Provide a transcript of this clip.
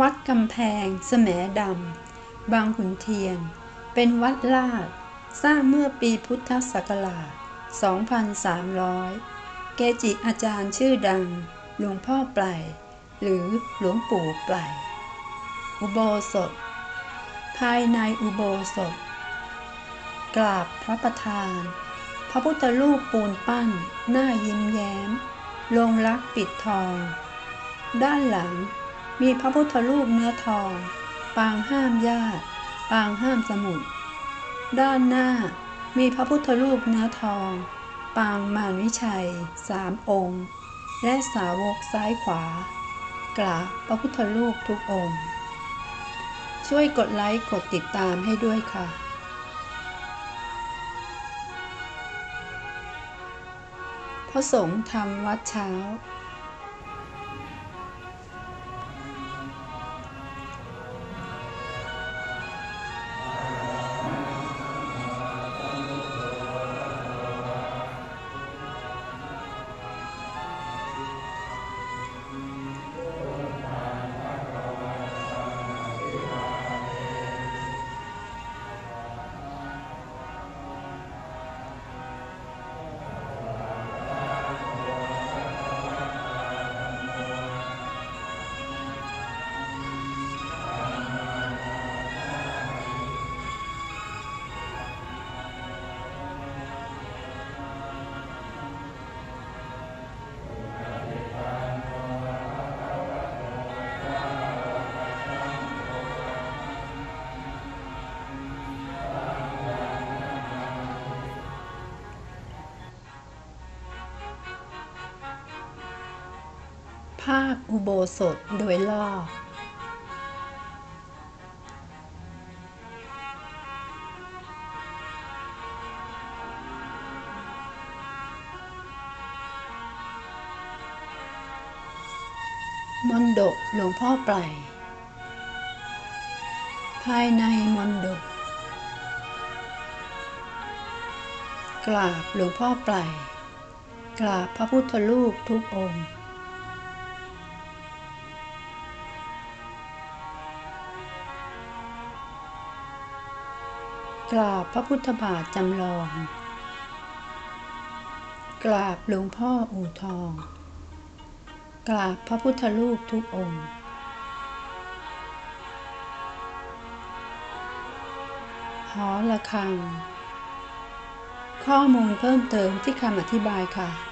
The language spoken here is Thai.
วัดกำแพง แสมดำ บางขุนเทียน เป็นวัดลาด สร้างเมื่อปีพุทธศักราช 2300 เกจิอาจารย์ชื่อดัง หลวงพ่อไปลหรือหลวงปู่ไปลอุโบสถ ภายในอุโบสถ กราบพระประธาน พระพุทธรูปปูนปั้น หน้ายิ้มแย้ม ลงรักปิดทอง ด้านหลัง มีพระพุทธรูปเนื้อทอง ปางห้ามญาติ ปางห้ามสมุทรด้านหน้ามีพระพุทธรูปเนื้อทอง ปางมารวิชัยสามองค์ และสาวกซ้ายขวา กราบพระพุทธรูปทุกองค์ ช่วยกดไลค์กดติดตามให้ด้วยค่ะพระสงฆ์ทำวัดเช้า ภาพอุโบสถโดยรอบ มนดกหลวงพ่อไปภายในมนดก กราบหลวงพ่อไปกราบพระพุทธรูปทุกองค์ กราบพระพุทธบาทจำลอง กราบหลวงพ่ออู่ทอง กราบพระพุทธรูปทุกองค์ หอระฆัง ข้อมูลเพิ่มเติมที่คำอธิบายค่ะ